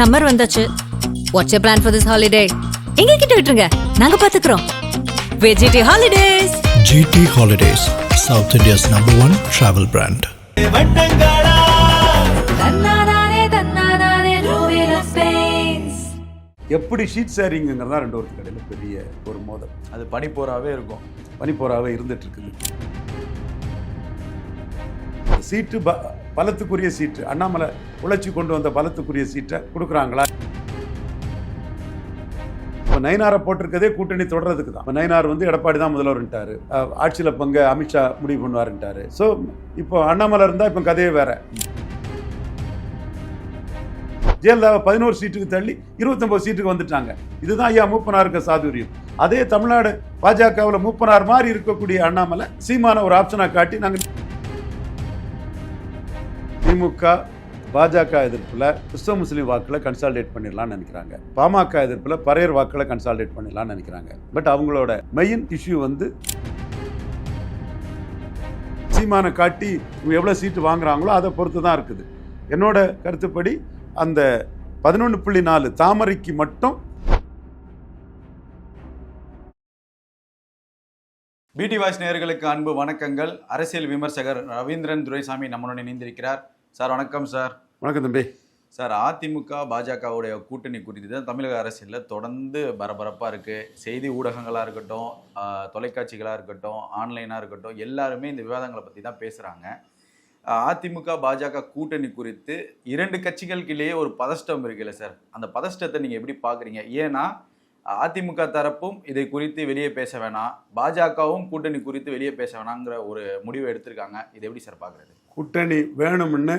Summer வந்தாச்சு. What's you plan for this holiday எங்க கிட்ட விட்டுருங்க. நாங்க பாத்துக்கிறோம். GT holidays GT Holidays, South India's number one travel brand. எப்படி ஷீட் ஷேரிங்கிறதா ரெண்டு ஒருத்தர் கடையில் பெரிய ஒரு மோதல். அது பனிப்போராவே இருக்கும். பனிப்போராகவே இருந்துட்டு இருக்குது. சீட்டு ப பலத்துக்குரிய சீட்டு. அண்ணாமலை உழைச்சி கொண்டு வந்த பலத்துக்குரிய சீட்டை கொடுக்குறாங்களா? இப்போ நயனாரை போட்டிருக்கதே கூட்டணி தொடர்றதுக்கு தான். இப்போ வந்து எடப்பாடி தான் முதல்வர்ன்ட்டாரு. ஆட்சியில் பங்க அமித்ஷா முடிவு பண்ணுவாருன்ட்டாரு. ஸோ இப்போ அண்ணாமலை இருந்தால் இப்போ கதையே வேற. ஜெயலலிதாவை பதினோரு சீட்டுக்கு தள்ளி இருபத்தொம்பது சீட்டுக்கு வந்துட்டாங்க. இதுதான் ஐயா மூப்பனாருக்கு சாதுரியம். அதே தமிழ்நாடு பாஜகவில் மூப்பனார் மாதிரி இருக்கக்கூடிய அண்ணாமலை சீமான ஒரு ஆப்ஷனாக காட்டி நாங்கள் திமுக பாஜக எதிர்ப்பில் கிறிஸ்தவ முஸ்லீம் வாக்கில் கன்சால்டேட் பண்ணிடலாம்னு நினைக்கிறாங்க. பாமக எதிர்ப்பில் பரையர் வாக்கில் கன்சால்டேட் பண்ணிடலாம்னு நினைக்கிறாங்க. பட் அவங்களோட மெயின் இஷ்யூ வந்து சீமானை காட்டி இவங்க எவ்வளோ சீட்டு வாங்குறாங்களோ அதை பொறுத்து தான் இருக்குது. என்னோட கருத்துப்படி அந்த பதினொன்று புள்ளி நாலு தாமரைக்கு மட்டும் பிடி வாய்ஸ் நேயர்களுக்கு அன்பு வணக்கங்கள். அரசியல் விமர்சகர் ரவீந்திரன் துரைசாமி நம்மளுடன் இணைந்திருக்கிறார். சார் வணக்கம் சார். வணக்கம் தம்பி. சார் அதிமுக பாஜகவுடைய கூட்டணி குறித்து தான் தமிழக அரசியலில் தொடர்ந்து பரபரப்பாக இருக்குது செய்தி ஊடகங்களாக இருக்கட்டும் தொலைக்காட்சிகளாக இருக்கட்டும் ஆன்லைனாக இருக்கட்டும் எல்லாருமே இந்த விவாதங்களை பற்றி தான் பேசுகிறாங்க அதிமுக பாஜக கூட்டணி குறித்து இரண்டு கட்சிகளுக்கிலேயே ஒரு பதஷ்டம் இருக்குல்ல சார். அந்த பதஷ்டத்தை நீங்கள் எப்படி பார்க்குறீங்க ஏன்னா அதிமுக தரப்பும் இதை குறித்து வெளியே பேச வேணாம். பாஜகவும் கூட்டணி குறித்து வெளியே பேச வேணாங்கிற ஒரு முடிவை எடுத்திருக்காங்க. இதை எப்படி சார் பார்க்குறது கூட்டணி வேணும்னு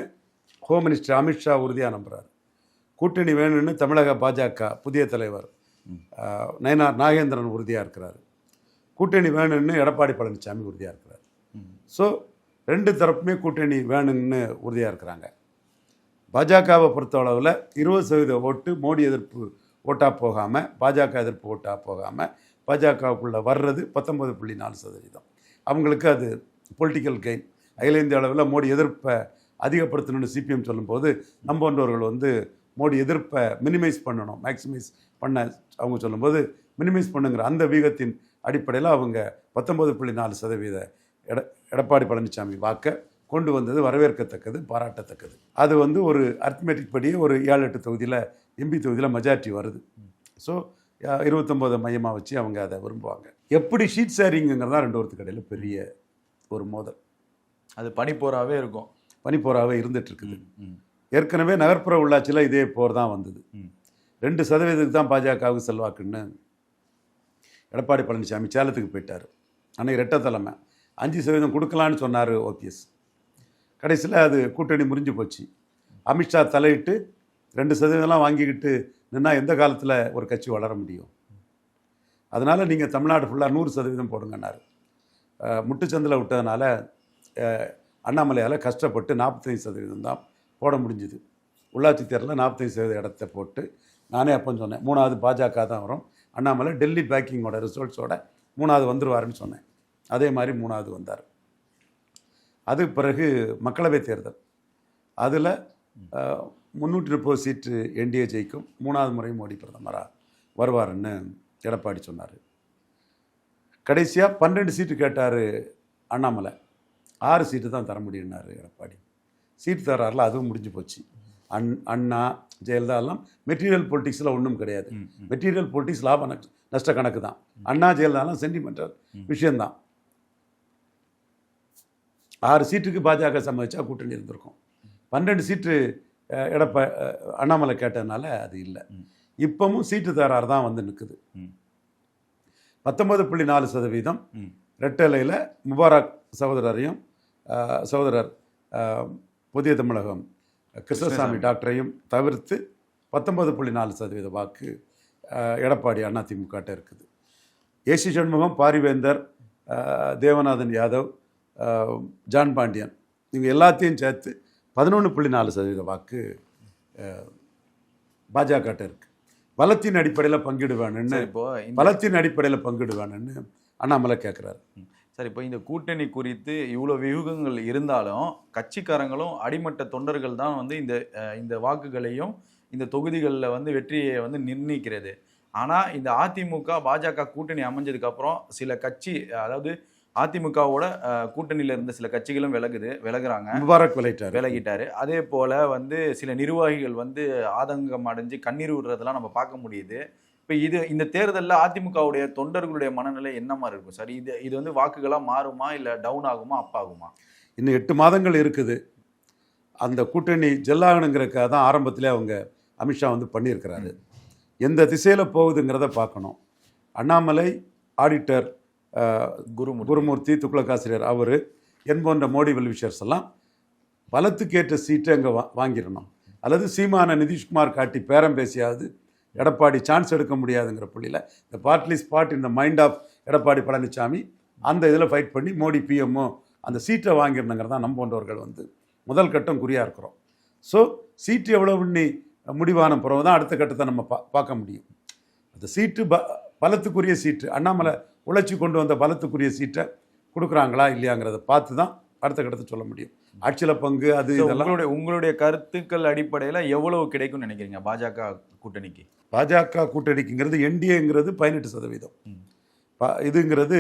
ஹோம் மினிஸ்டர் அமித்ஷா உறுதியாக நம்புகிறார் கூட்டணி வேணும்னு தமிழக பாஜக புதிய தலைவர் நயனார் நாகேந்திரன் உறுதியாக இருக்கிறார். கூட்டணி வேணும்னு எடப்பாடி பழனிசாமி உறுதியாக இருக்கிறார். ஸோ ரெண்டு தரப்புமே கூட்டணி வேணும்னு உறுதியாக இருக்கிறாங்க. பாஜகவை பொறுத்தளவில் இருபது சதவீத ஓட்டு மோடி எதிர்ப்பு ஓட்டாக போகாமல் பாஜக எதிர்ப்பு ஓட்டாக போகாமல் பாஜகவுக்குள்ளே வர்றது பத்தொம்பது புள்ளி நாலு சதவீதம். அவங்களுக்கு அது பொலிட்டிக்கல் கெயின் அகில இந்திய அளவில் மோடி எதிர்ப்பை அதிகப்படுத்தணும்னு சிபிஎம் சொல்லும்போது நம்ம போன்றவர்கள் வந்து மோடி எதிர்ப்பை மினிமைஸ் பண்ணணும் மேக்ஸிமைஸ் பண்ண அவங்க சொல்லும்போது மினிமைஸ் பண்ணுங்கிற அந்த வீகத்தின் அடிப்படையில் அவங்க பத்தொன்பது புள்ளி நாலு சதவீத எட எடப்பாடி பழனிசாமி வாக்கை கொண்டு வந்தது வரவேற்கத்தக்கது பாராட்டத்தக்கது. அது வந்து ஒரு அர்த்மெட்டிக் படியே ஒரு ஏழு எட்டு தொகுதியில் எம்பி தொகுதியில் மெஜாரிட்டி வருது. ஸோ இருபத்தொம்போது மையமாக வச்சு அவங்க அதை விரும்புவாங்க. எப்படி ஷீட் ஷேரிங்கிறதா ரெண்டு ஒருத்துக்கு கடையில் பெரிய ஒரு மோதல். அது பனிப்போராவே இருக்கும். பனிப்போராகவே ம். ஏற்கனவே நகர்ப்புற உள்ளாட்சியில் இதே போர் தான் வந்தது. ரெண்டு சதவீதத்துக்கு தான் பாஜகவுக்கு செல்வாக்குன்னு எடப்பாடி பழனிசாமி சேலத்துக்கு போயிட்டார். அன்னைக்கு ரெட்டை தலைமை. அஞ்சு சதவீதம் கொடுக்கலான்னு சொன்னார் ஓபிஎஸ். கடைசியில் அது கூட்டணி முறிஞ்சு போச்சு. அமித்ஷா தலையிட்டு ரெண்டு சதவீதம்லாம் வாங்கிக்கிட்டு நின்னா எந்த காலத்தில் ஒரு கட்சி வளர முடியும்? அதனால் நீங்கள் தமிழ்நாடு ஃபுல்லாக நூறு சதவீதம் போடுங்கன்னாரு. முட்டுச்சந்தில் விட்டதுனால அண்ணாமலையால் கஷ்டப்பட்டு நாற்பத்தஞ்சு சதவீதம் தான் போட முடிஞ்சுது. உள்ளாட்சி தேர்தலில் நாற்பத்தஞ்சு சதவீத இடத்த போட்டு நானே அப்போ சொன்னேன் மூணாவது பாஜக தான் வரும். அண்ணாமலை டெல்லி பேக்கிங்கோட ரிசல்ட்ஸோட மூணாவது வந்துடுவாருன்னு சொன்னேன். அதே மாதிரி மூணாவது வந்தார். அது பிறகு மக்களவைத் தேர்தல். அதில் முந்நூற்றி முப்பது சீட்டு என்டிஏ ஜெயிக்கும். மூணாவது முறை மோடி பிரதமராக வருவாருன்னு எடப்பாடி சொன்னார். கடைசியாக பன்னெண்டு சீட்டு கேட்டார் அண்ணாமலை. ஆறு சீட்டு தான் தர முடியும்னாரு எடப்பாடி. சீட்டு தராரில் அதுவும் முடிஞ்சு போச்சு. அண் அண்ணா ஜெயலலிதா எல்லாம் மெட்டீரியல் பொலிட்டிக்ஸில் ஒன்றும் கிடையாது. மெட்டீரியல் பொலிட்டிக்ஸ் லாப நஷ்ட- கணக்கு தான். அண்ணா ஜெயலலிதாலாம் சென்டிமெண்டல் விஷயம்தான் ஆறு சீட்டுக்கு பாஜக சம்மதிச்சா கூட்டணி இருந்திருக்கும். பன்னெண்டு சீட்டு எடப்ப அண்ணாமலை கேட்டதுனால அது இல்லை. இப்பவும் சீட்டு தரார் தான் வந்து நிற்குது. பத்தொன்பது புள்ளி நாலு சதவீதம். ரெட்டலையில் முபாரக் சகோதரரையும் சகோதரர் புதிய தமிழகம் கிருஷ்ணசாமி டாக்டரையும் தவிர்த்து பத்தொன்பது புள்ளி நாலு சதவீத வாக்கு எடப்பாடி அதிமுகட்ட இருக்குது. ஏசி சண்முகம் பாரிவேந்தர் தேவநாதன் யாதவ் ஜான் பாண்டியன் இவங்க எல்லாத்தையும் சேர்த்து பதினொன்று புள்ளி நாலு சதவீத வாக்கு பாஜகட்ட இருக்கு. பலத்தின் அடிப்படையில் பங்கீடு வேணும்னு சார் இப்போ இந்த பலத்தின் அடிப்படையில் பங்கீடு வேணும்னு அண்ணாமலை கேட்குறாரு சார் இப்போ இந்த கூட்டணி குறித்து இவ்வளோ வியூகங்கள் இருந்தாலும் கட்சிக்காரங்களும் அடிமட்ட தொண்டர்கள் தான் வந்து இந்த இந்த வாக்குகளையும் இந்த தொகுதிகளில் வந்து வெற்றியை வந்து நிர்ணயிக்கிறது. ஆனால் இந்த அதிமுக பாஜக கூட்டணி அமைஞ்சதுக்கு அப்புறம் சில கட்சி அதாவது அதிமுகவோட கூட்டணியில இருந்த சில கட்சிகளும் விலகுது விலகுறாங்க. முபாரக் விளையிட்டார் விலகிட்டாரு. அதே போல வந்து சில நிர்வாகிகள் வந்து ஆதங்கம் அடைஞ்சு கண்ணீர் விடுறதெல்லாம் நம்ம பார்க்க முடியுது. இப்போ இது இந்த தேர்தலில் அதிமுகவுடைய தொண்டர்களுடைய மனநிலை என்ன மாதிரி இருக்கும்? சார் இது இது வந்து வாக்குகளாக மாறுமா இல்லை டவுன் ஆகுமா அப் ஆகுமா? இன்னும் எட்டு மாதங்கள் இருக்குது. அந்த கூட்டணி ஜெல்லாகணுங்கிறக்காக தான் ஆரம்பத்திலே அவங்க அமித்ஷா வந்து பண்ணியிருக்கிறாரு. எந்த திசையில் போகுதுங்கிறத பார்க்கணும். அண்ணாமலை ஆடிட்டர் குருமூர்த்தி. குருமூர்த்தி துக்ளக்காசிரியர் அவர் என் போன்ற மோடி வெல்விஷர்ஸ் எல்லாம் பலத்துக்கேற்ற சீட்டை அங்கே வா வாங்கிடணும். அல்லது சீமான நிதிஷ்குமார் காட்டி பேரம் பேசியாவது எடப்பாடி சான்ஸ் எடுக்க முடியாதுங்கிற புள்ளியில் இந்த பார்ட்லி ஸ்பாட் இந்த மைண்ட் ஆஃப் எடப்பாடி பழனிசாமி அந்த இதில் ஃபைட் பண்ணி மோடி பிஎம்ஓ அந்த சீட்டை வாங்கிடணுங்கிறது தான் நம்ம போன்றவர்கள் வந்து முதல் கட்டம் குறியாக இருக்கிறோம். ஸோ சீட்டு எவ்வளோ பண்ணி முடிவான பிறகு தான் அடுத்த கட்டத்தை நம்ம பா பார்க்க முடியும். அந்த சீட்டு ப பலத்துக்குரிய சீட்டு அண்ணாமலை உழைச்சி கொண்டு வந்த பலத்துக்குரிய சீட்டை கொடுக்குறாங்களா இல்லையாங்கிறத பார்த்து தான் அடுத்த கட்டத்தை சொல்ல முடியும். ஆட்சியில் பங்கு அது இதெல்லாம். உங்களுடைய உங்களுடைய கருத்துக்கள் அடிப்படையில் எவ்வளவு கிடைக்கும்னு நினைக்கிறீங்க பாஜக கூட்டணிக்கு? பாஜக கூட்டணிக்குங்கிறது என்டிஏங்கிறது பதினெட்டு சதவீதம். இதுங்கிறது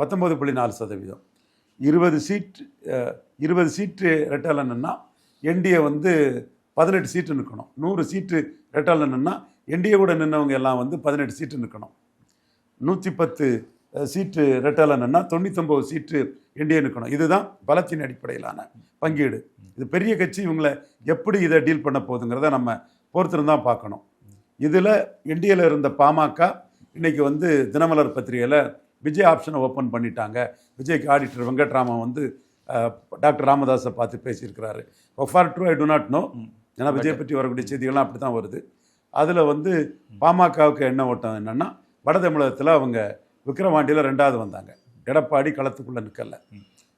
பத்தொன்பது புள்ளி நாலு சதவீதம். இருபது சீட் இருபது சீட்டு ரெட்டாலன்னா என்டிஏ வந்து பதினெட்டு சீட்டு நிற்கணும் நூறு சீட்டு ரெட்டாலன்னா என்டிஏ கூட நின்னவங்க எல்லாம் வந்து பதினெட்டு சீட்டு நிற்கணும் நூற்றி பத்து சீட்டு ரெட்டாலன்னா தொண்ணூத்தொம்பது சீட்டு என்டிஏ நிற்கணும். இதுதான் பலத்தின் அடிப்படையிலான பங்கீடு. இது பெரிய கட்சி இவங்களை எப்படி இதை டீல் பண்ண போகுதுங்கிறத நம்ம பொறுத்திருந்து தான் பார்க்கணும். இதில் இந்தியாவில் இருந்த பாமக இன்னைக்கு வந்து தினமலர் பத்திரிகையில் விஜய் ஆப்ஷனை ஓப்பன் பண்ணிட்டாங்க. விஜய்க்கு ஆடிட்டர் வெங்கட்ராமன் வந்து டாக்டர் ராமதாஸை பார்த்து பேசியிருக்கிறாரு. For true I do not know ஏன்னா விஜய் பற்றி வரக்கூடிய செய்திகள்லாம் அப்படி தான் வருது. அதில் வந்து பாமகவுக்கு என்ன ஓட்டம் என்னன்னா வட தமிழகத்தில் அவங்க விக்ரவாண்டியில் ரெண்டாவது வந்தாங்க. எடப்பாடி களத்துக்குள்ளே நிற்கல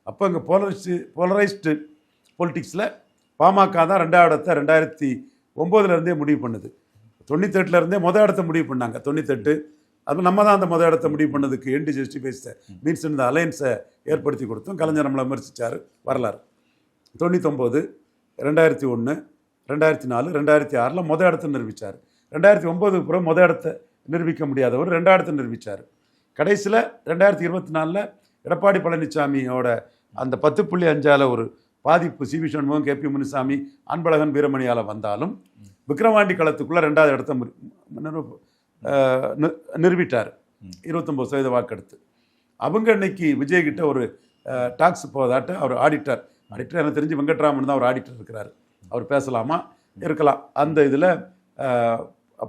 அப்போ இங்கே போலரைஸ்டு போலரைஸ்டு பொலிட்டிக்ஸில் பாமக தான் ரெண்டாவது இடத்த ரெண்டாயிரத்தி ஒம்போதுலேருந்தே முடிவு பண்ணுது. தொண்ணூத்தெட்டுலேருந்தே மொதல் இடத்த முடிவு பண்ணாங்க. தொண்ணூத்தெட்டு. அது நம்ம தான் அந்த மொதல் இடத்த முடிவு பண்ணதுக்கு என்டி ஜஸ்டிஃபைஸை மீன்ஸ் இந்த அலையன்ஸை ஏற்படுத்தி கொடுத்தோம். கலைஞர் நம்மளை விமர்சித்தார் வரலாறு. தொண்ணூத்தொம்போது ரெண்டாயிரத்தி ஒன்று ரெண்டாயிரத்தி நாலு ரெண்டாயிரத்தி ஆறில் மொதல் இடத்த நிரூபித்தார் ரெண்டாயிரத்தி ஒம்போதுக்கு பிறகு மொதல் இடத்த நிரூபிக்க முடியாதவர் ரெண்டாயிரத்தை நிரூபித்தார் கடைசியில் ரெண்டாயிரத்தி இருபத்தி நாலில் எடப்பாடி பழனிசாமியோட அந்த பத்து புள்ளி அஞ்சால ஒரு பாதிப்பு C V Shanmugam K P Munusamy Anbazhagan வீரமணியால் வந்தாலும் விக்ரவாண்டி களத்துக்குள்ளே ரெண்டாவது இடத்த நிறுவிட்டார். இருபத்தொம்போது சதவீத வாக்கெடுத்து. அவங்க இன்னைக்கு விஜய்கிட்ட ஒரு டாக்ஸ் போதாட்ட அவர் ஆடிட்டர். ஆடிட்டர் எனக்கு தெரிஞ்சு வெங்கட்ராமன் தான் ஒரு ஆடிட்டர் இருக்கிறார். அவர் பேசலாமா? இருக்கலாம். அந்த இதில்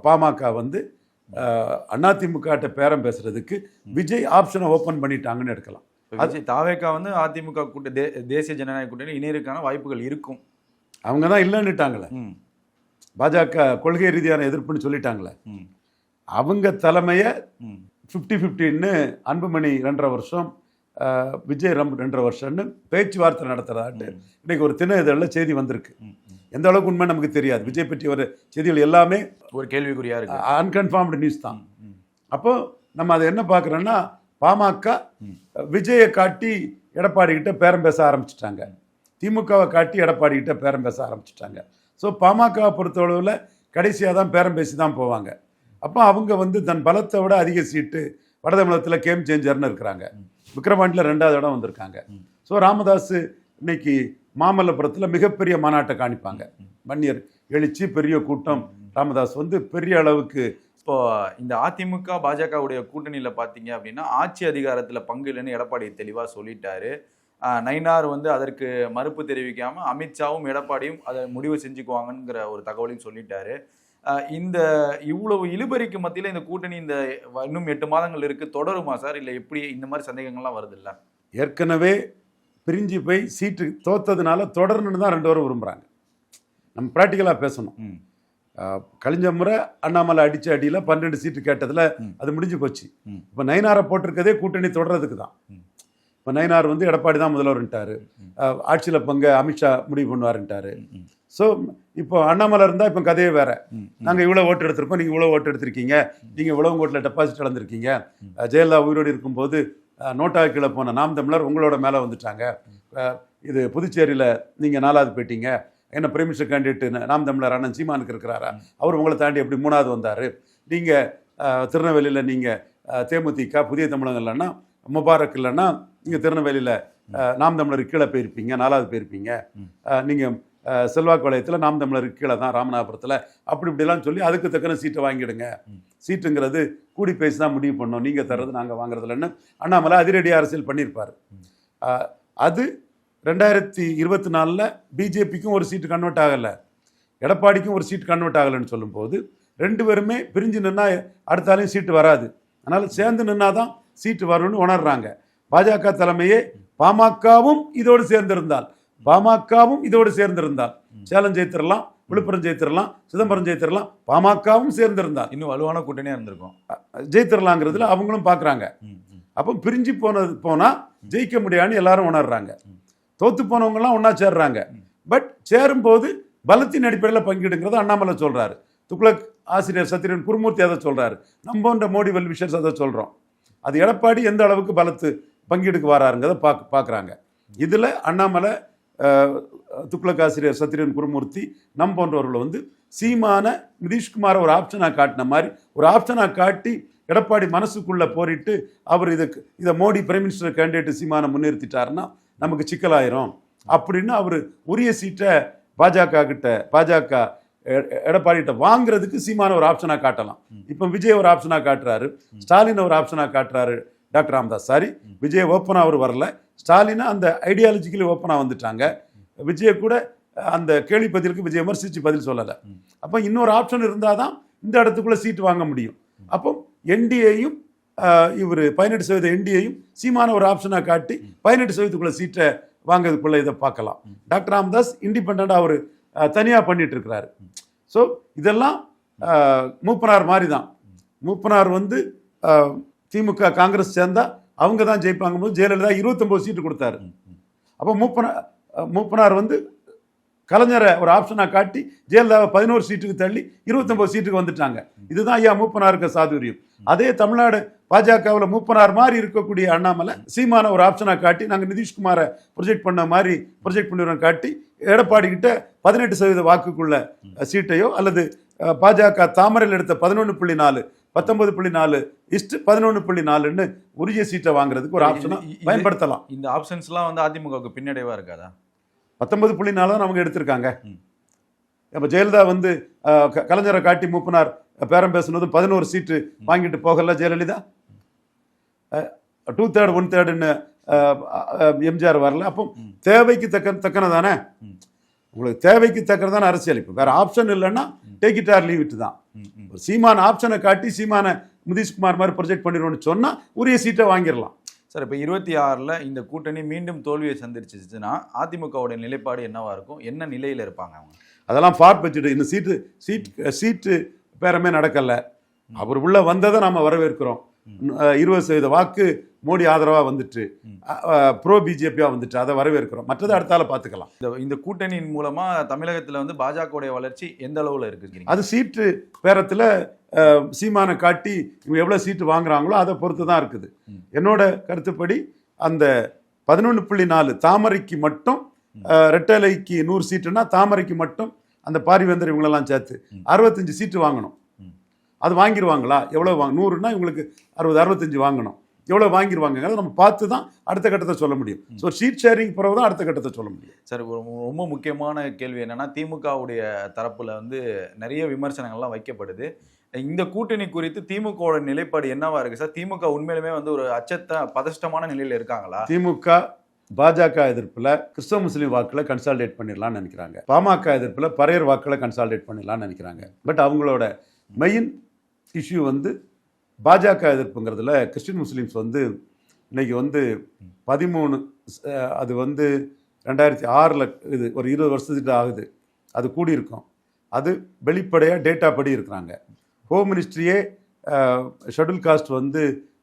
பாமக வந்து அதிமுகட்ட பேரம் பேசுறதுக்கு விஜய் ஆப்ஷனை ஓப்பன் பண்ணிட்டாங்கன்னு எடுக்கலாம். விஜய் தாவேக்கா வந்து அதிமுக கூட்ட தே- தேசிய ஜனநாயக கூட்டணி இணையருக்கான வாய்ப்புகள் இருக்கும். அவங்க தான் இல்லைன்னுட்டாங்களே பாஜக கொள்கை ரீதியான எதிர்ப்புன்னு சொல்லிட்டாங்களே. அவங்க தலைமையை. ஃபிஃப்டி ஃபிஃப்டின்னு அன்புமணி ரெண்டரை வருஷம் விஜய் ரம் ரெண்டரை வருஷம்னு பேச்சுவார்த்தை நடத்துறதாட்டு இன்னைக்கு ஒரு தின இதழில் செய்தி வந்திருக்கு. எந்த அளவுக்கு உண்மை நமக்கு தெரியாது. விஜய் பற்றி ஒரு செய்திகள் எல்லாமே ஒரு கேள்விக்குறியா இருக்கு. அன்கன்ஃபார்ம்டு நியூஸ் தான். அப்போ நம்ம அதை என்ன பார்க்குறோன்னா பாமக விஜயை காட்டி எடப்பாடி கிட்ட பேரம் பேச ஆரம்பிச்சிட்டாங்க. திமுகவை காட்டி எடப்பாடி கிட்ட பேரம் பேச ஆரம்பிச்சிட்டாங்க. ஸோ பாமகவை பொறுத்தளவில் கடைசியாக தான் பேரம் பேசி தான் போவாங்க. அப்போ அவங்க வந்து தன் பலத்தை விட அதிக சீட்டு வட தமிழகத்தில் கேம் சேஞ்சர்னு இருக்கிறாங்க. விக்ரவாண்டியில் ரெண்டாவது இடம் வந்திருக்காங்க. ஸோ ராமதாஸ் இன்னைக்கு மாமல்லபுரத்தில் மிகப்பெரிய மாநாட்டை காணிப்பாங்க. வன்னியர் எழுச்சி பெரிய கூட்டம். ராமதாஸ் வந்து பெரிய அளவுக்கு இப்போ இந்த அதிமுக பாஜகவுடைய கூட்டணியில பாத்தீங்க அப்படின்னா ஆட்சி அதிகாரத்துல பங்கு இல்லைன்னு எடப்பாடி தெளிவா சொல்லிட்டாரு. ஆஹ் நயினார் வந்து அதற்கு மறுப்பு தெரிவிக்காம அமித்ஷாவும் எடப்பாடியும் அதை முடிவு செஞ்சுக்குவாங்கங்கிற ஒரு தகவலையும் சொல்லிட்டாரு. இந்த இவ்வளவு இழுபறிக்கு மத்தியில இந்த கூட்டணி இந்த இன்னும் எட்டு மாதங்கள் இருக்கு தொடருமா சார்? இல்ல எப்படி இந்த மாதிரி சந்தேகங்கள்லாம் வருது இல்ல ஏற்கனவே பிரிஞ்சு போய் சீட்டு தோத்ததுனால தொடரணும்னு தான் ரெண்டு பேரும் விரும்புகிறாங்க நம்ம ப்ராக்டிக்கலாக பேசணும். கழிஞ்ச முறை அண்ணாமலை அடிச்ச அடியில் பன்னெண்டு சீட்டு கேட்டதில் அது முடிஞ்சு போச்சு. இப்போ நயினாரை போட்டிருக்கதே கூட்டணி தொடர்றதுக்கு தான். இப்போ நயினார் வந்து எடப்பாடி தான் முதல்வர்ன்ட்டாரு. ஆட்சியில் பங்கு அமித்ஷா முடிவு பண்ணுவாருன்ட்டாரு. ஸோ இப்போ அண்ணாமலை இருந்தால் இப்போ கதையே வேற. நாங்கள் இவ்வளோ ஓட்டு எடுத்திருக்கோம் நீங்கள் இவ்வளோ ஓட்டு எடுத்திருக்கீங்க. நீங்கள் இவ்வளவு ஓட்டில் டெபாசிட் இழந்திருக்கீங்க. ஜெயலலிதா உயிரோடு இருக்கும்போது அஹ் நோட்டா கீழே போன நாம் தமிழர் உங்களோட மேலே வந்துட்டாங்க. இது புதுச்சேரியில் நீங்கள் நாலாவது போயிட்டீங்க. என்ன பிரைம் மினிஸ்டர் கேண்டிடேட் நாம் தமிழர் அண்ணன் சீமானுக்கு இருக்கிறாரா? அவர் உங்களை தாண்டி எப்படி மூணாவது வந்தார்? நீங்கள் திருநெல்வேலியில் நீங்கள் தேமுதிக புதிய தமிழகம் இல்லைன்னா முபாரக் இல்லைன்னா நீங்கள் திருநெல்வேலியில் நாம் தமிழருக்கு கீழே போயிருப்பீங்க நாலாவது போயிருப்பீங்க. நீங்கள் செல்வாக்கு வளையத்தில் நாம் தமிழருக்கு கீழே தான் ராமநாதபுரத்தில். அப்படி இப்படிலாம் சொல்லி அதுக்கு தக்கன சீட்டை வாங்கிடுங்க. சீட்டுங்கிறது கூடி பேசி தான் முடிவு பண்ணோம். நீங்கள் தர்றது நாங்கள் வாங்குறது இல்லைன்னு அண்ணாமலை அதிரடி அரசியல் பண்ணியிருப்பார். அது ரெண்டாயிரத்தி இருபத்தி நாலில் பிஜேபிக்கும் ஒரு சீட்டு கன்வெர்ட் ஆகலை. எடப்பாடிக்கும் ஒரு சீட் கன்வெர்ட் ஆகலைன்னு சொல்லும்போது ரெண்டு பேருமே பிரிஞ்சு நின்னா அடுத்தாலையும் சீட்டு வராது. அதனால் சேர்ந்து நின்னா தான் சீட்டு வரும்னு உணர்றாங்க. பாஜக தலைமையே பாமகவும் இதோடு சேர்ந்திருந்தால். பாமகவும் இதோடு சேர்ந்திருந்தால் சேலம் ஜெயித்திரலாம் விழுப்புரம் ஜெயித்திரலாம் சிதம்பரம் ஜெயித்திரலாம் பாமகவும் சேர்ந்திருந்தால் இன்னும் வலுவான கூட்டணியா இருந்திருக்கும். ஜெயித்திரலாங்கிறதுல அவங்களும் பார்க்குறாங்க. அப்போ பிரிஞ்சு போனது போனால் ஜெயிக்க முடியாதுன்னு எல்லாரும் உணர்றாங்க. தோத்து போனவங்கலாம் ஒன்றா சேர்றாங்க. பட் சேரும்போது பலத்தின் அடிப்படையில் பங்கிடுங்கிறத அண்ணாமலை சொல்கிறாரு துக்ளக் ஆசிரியர் சத்திரியன் குருமூர்த்தி அதை சொல்கிறாரு நம்ம போன்ற மோடி வெல் விஷர்ஸ் அதை சொல்கிறோம் அது எடப்பாடி எந்த அளவுக்கு பலத்து பங்கீடுக்கு வராருங்கிறத பார்க்க பார்க்குறாங்க இதில் அண்ணாமலை துக்ளக் ஆசிரியர் சத்திரியன் குருமூர்த்தி நம் போன்றவர்கள் வந்து சீமான நிதிஷ்குமாரை ஒரு ஆப்ஷனாக காட்டின மாதிரி ஒரு ஆப்ஷனாக காட்டி எடப்பாடி மனசுக்குள்ளே போரிட்டு அவர் இதுக்கு இதை மோடி பிரைம் மினிஸ்டர் கேண்டிடேட் சீமானை முன்னிறுத்திட்டாருன்னா நமக்கு சிக்கலாயிரும். அப்படின்னு அவர் உரிய சீட்டை பாஜக கிட்ட பாஜக எடப்பாடிகிட்ட வாங்குறதுக்கு சீமான ஒரு ஆப்ஷனாக காட்டலாம். இப்போ விஜய் ஒரு ஆப்ஷனாக காட்டுறாரு ஸ்டாலின் ஒரு ஆப்ஷனாக காட்டுறாரு டாக்டர் ராமதாஸ் சாரி விஜய் ஓப்பனாக அவர் வரல. ஸ்டாலினா அந்த ஐடியாலஜிக்கலி ஓப்பனாக வந்துட்டாங்க. விஜய் கூட அந்த கேள்வி பதிலுக்கு விஜய் விமர்சித்து பதில் சொல்லலை. அப்போ இன்னொரு ஆப்ஷன் இருந்தால் தான் இந்த இடத்துக்குள்ளே சீட்டு வாங்க முடியும். அப்போ என்டிஏயும் இவர் பதினெட்டு சதவீத என்டிஏயும் சீமான ஒரு ஆப்ஷனாக காட்டி பதினெட்டு சதவீதத்துக்குள்ளே சீட்டை வாங்கிறதுக்குள்ளே இதை பார்க்கலாம். டாக்டர் ராமதாஸ் இண்டிபெண்ட்டாக அவர் தனியாக பண்ணிட்டு இருக்கிறாரு. ஸோ இதெல்லாம் மூப்பனார் மாதிரி தான் மூப்பனார் வந்து திமுக காங்கிரஸ் சேர்ந்தா அவங்க தான் ஜெயிப்பாங்க. போது ஜெயலலிதா இருபத்தொம்போது சீட்டு கொடுத்தாரு. அப்போ மூப்பனார் மூப்பனார் வந்து கலைஞரை ஒரு ஆப்ஷனாக காட்டி ஜெயலலிதாவை பதினோரு சீட்டுக்கு தள்ளி இருபத்தொம்போது சீட்டுக்கு வந்துட்டாங்க. இதுதான் ஐயா மூப்பனாருக்கு சாதுரியம். அதே தமிழ்நாடு பாஜகவில் மூப்பனார் மாதிரி இருக்கக்கூடிய அண்ணாமலை சீமான ஒரு ஆப்ஷனாக காட்டி நாங்கள் நிதிஷ்குமாரை ப்ரொஜெக்ட் பண்ண மாதிரி ப்ரொஜெக்ட் பண்ணிடுறோம் காட்டி எடப்பாடி கிட்ட பதினெட்டு சதவீத வாக்குக்குள்ள சீட்டையோ அல்லது பாஜக தாமரையில் எடுத்த பதினொன்று புள்ளி நாலு பத்தொன்பது புள்ளி நாலு இஸ்ட் பதினொன்று புள்ளி நாலுன்னு உரிய சீட்டை வாங்குறதுக்கு ஒரு ஆப்ஷனாக பயன்படுத்தலாம். இந்த ஆப்ஷன்ஸ்லாம் வந்து அதிமுகவுக்கு பின்னடைவா இருக்காதா? பத்தொன்பது புள்ளி நாலு தான் அவங்க எடுத்திருக்காங்க. இப்போ ஜெயலலிதா வந்து கலைஞரை காட்டி மூப்பனார். பேரம் பேசுனது பதினோரு சீட்டு வாங்கிட்டு போகல ஜெயலலிதா. டூ தேர்ட் ஒன் தேர்டுன்னு எம்ஜிஆர் வரல. அப்போ தேவைக்கு தக்க தக்கன தானே. உங்களுக்கு தேவைக்கு தக்கன தானே அரசியல். இப்போ வேற ஆப்ஷன் இல்லைன்னா take it or leave it தான். ஒரு சீமான ஆப்ஷனை காட்டி சீமான நிதிஷ்குமார் மாதிரி ப்ரொஜெக்ட் பண்ணிடுவோம்னு சொன்னா உரிய சீட்டை வாங்கிடலாம். சார் இப்போ இருபத்தி ஆறில் இந்த கூட்டணி மீண்டும் தோல்வியை சந்திருச்சுன்னா அதிமுகவோட நிலைப்பாடு என்னவா இருக்கும்? என்ன நிலையில இருப்பாங்க அவங்க? அதெல்லாம் ஃபார் பட்ஜெட் இந்த சீட்டு சீட் சீட்டு பேரமே நடக்கல. அவர் உள்ள வந்ததை நாம வரவேற்கிறோம். இருபது சதவீத வாக்கு மோடி ஆதரவா வந்துட்டு ப்ரோ பிஜேபியா வந்துட்டு அதை வரவேற்கிறோம். மற்றது அடுத்தால பார்த்துக்கலாம். இந்த இந்த கூட்டணியின் மூலமா தமிழகத்துல வந்து பாஜகவுடைய வளர்ச்சி எந்த அளவுல இருக்கு அது சீட்டு பேரத்தில் அஹ், சீமானை காட்டி இவங்க எவ்வளோ சீட்டு வாங்குறாங்களோ அதை பொறுத்து தான் இருக்குது. என்னோட கருத்துப்படி அந்த பதினொன்று புள்ளி நாலு தாமரைக்கு மட்டும் ரெட்டலைக்கு நூறு சீட்டுனா தாமரைக்கு மட்டும் அந்த பாரிவேந்தர் இவங்களெல்லாம் சேர்த்து அறுபத்தஞ்சு சீட்டு வாங்கணும். அது வாங்கிடுவாங்களா எவ்வளோ வாங்க நூறுனா இவங்களுக்கு அறுபது அறுபத்தஞ்சு வாங்கணும். எவ்வளோ வாங்கிடுவாங்கிறத நம்ம பார்த்து தான் அடுத்த கட்டத்தை சொல்ல முடியும். ஸோ ஷீட் ஷேரிங் பிறகு தான் அடுத்த கட்டத்தை சொல்ல முடியும். சார் ரொம்ப முக்கியமான கேள்வி என்னன்னா திமுகவுடைய தரப்புல வந்து நிறைய விமர்சனங்கள்லாம் வைக்கப்படுது. இந்த கூட்டணி குறித்து திமுகவோட நிலைப்பாடு என்னவா இருக்கு சார்? திமுக உண்மையிலுமே வந்து ஒரு அச்சத்த பதஷ்டமான நிலையில இருக்காங்களா? திமுக பாஜக எதிர்ப்பில் கிறிஸ்தவ முஸ்லீம் வாக்குல கன்சால்டேட் பண்ணிடலாம்னு நினைக்கிறாங்க. பாமக எதிர்ப்பில் பரையர் வாக்குல கன்சால்டேட் பண்ணிடலாம்னு நினைக்கிறாங்க. பட் அவங்களோட மெயின் இஷ்யூ வந்து பாஜக எதிர்ப்புங்கிறதுல கிறிஸ்டின் முஸ்லீம்ஸ் வந்து இன்னைக்கு வந்து பதிமூணு அது வந்து ரெண்டாயிரத்தி ஆறில் இது ஒரு இருபது வருஷத்துக்கிட்ட ஆகுது. அது கூடியிருக்கும். அது வெளிப்படையாக டேட்டா படி இருக்கிறாங்க. ஹோம் மினிஸ்ட்ரியே ஷெட்யூல் காஸ்ட் வந்து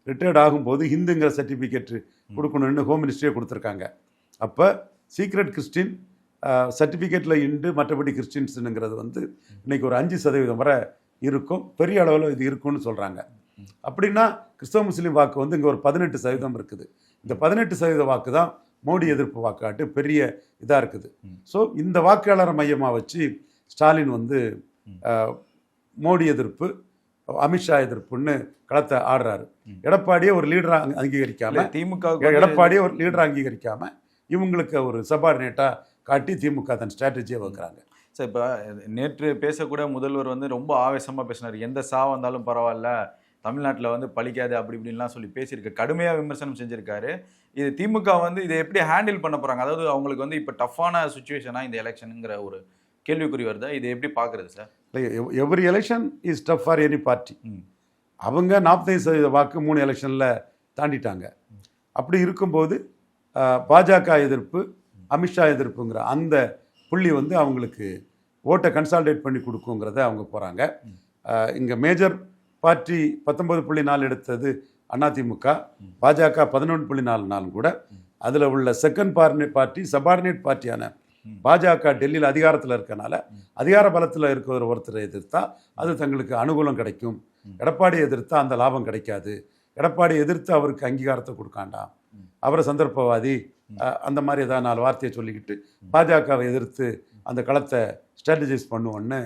ரிட்டையர்ட் ஆகும்போது ஹிந்துங்கிற சர்டிஃபிகேட் கொடுக்கணும்னு ஹோம் மினிஸ்ட்ரியே கொடுத்துருக்காங்க. அப்போ சீக்ரெட் கிறிஸ்டின் சர்டிஃபிகேட்டில் இண்டு மற்றபடி கிறிஸ்டின்ஸுங்கிறது வந்து இன்றைக்கி ஒரு அஞ்சு சதவீதம் வரை இருக்கும். பெரிய அளவில் இது இருக்கும்னு சொல்கிறாங்க அப்படின்னா கிறிஸ்தவ முஸ்லீம் வாக்கு வந்து இங்கே ஒரு பதினெட்டு சதவீதம் இருக்குது. இந்த பதினெட்டு சதவீத வாக்கு தான் மோடி எதிர்ப்பு வாக்காட்டு பெரிய இதாக இருக்குது. ஸோ இந்த வாக்காளரை மையமாக வச்சு ஸ்டாலின் வந்து மோடி எதிர்ப்பு அமித்ஷா எதிர்ப்புன்னு களத்தை ஆடுறாரு. எடப்பாடியே ஒரு லீடரா அங்கீகரிக்காம திமுக எடப்பாடியே ஒரு லீடரா அங்கீகரிக்காம இவங்களுக்கு ஒரு சபார்டினேட்டா காட்டி திமுக தன் ஸ்ட்ராட்டஜியை வைக்கிறாங்க சார் இப்போ நேற்று பேசக்கூட முதல்வர் வந்து ரொம்ப ஆவேசமாக பேசினார். எந்த சா வந்தாலும் பரவாயில்ல தமிழ்நாட்டில் வந்து பழிக்காது அப்படி இப்படின்லாம் சொல்லி பேசியிருக்கு. கடுமையாக விமர்சனம் செஞ்சிருக்காரு. இது திமுக வந்து இதை எப்படி ஹேண்டில் பண்ண போகிறாங்க அதாவது அவங்களுக்கு வந்து இப்போ டஃப்பான சுச்சுவேஷனாக இந்த எலெக்ஷனுங்கிற ஒரு கேள்விக்குறி வருதா? இதை எப்படி பார்க்குறது sir every election is tough for any party. அவங்க நாற்பத்தைந்து சதவீத வாக்கு மூணு எலெக்ஷனில் தாண்டிட்டாங்க. அப்படி இருக்கும்போது பாஜக எதிர்ப்பு அமித்ஷா எதிர்ப்புங்கிற அந்த புள்ளி வந்து அவங்களுக்கு ஓட்டை கன்சால்டேட் பண்ணி கொடுக்குங்கிறத அவங்க போகிறாங்க இங்கே மேஜர் பார்ட்டி பத்தொன்பது புள்ளி நாலு எடுத்தது அதிமுக பாஜக பதினொன்று புள்ளி நாலு நாளும் கூட அதில் உள்ள செகண்ட் பார்னே பார்ட்டி சபார்டினேட் பார்ட்டியான பாஜக டெல்லியில் அதிகாரத்தில் இருக்கனால அதிகார பலத்தில் இருக்கிற ஒருத்தரை எதிர்த்தா அது தங்களுக்கு அனுகூலம் கிடைக்கும். எடப்பாடி எதிர்த்தா அந்த லாபம் கிடைக்காது. எடப்பாடி எதிர்த்து அவருக்கு அங்கீகாரத்தை கொடுக்காண்டாம். அவரை சந்தர்ப்பவாதி அந்த மாதிரி ஏதாவது நாலு வார்த்தையை சொல்லிக்கிட்டு பாஜகவை எதிர்த்து அந்த களத்தை ஸ்ட்ராட்டஜைஸ் பண்ணுவோன்னு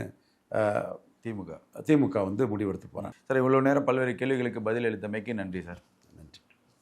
திமுக. திமுக வந்து முடிவெடுத்து போகிறாங்க சார் இவ்வளோ நேரம் பல்வேறு கேள்விகளுக்கு பதில் அளித்தமைக்கு நன்றி சார்.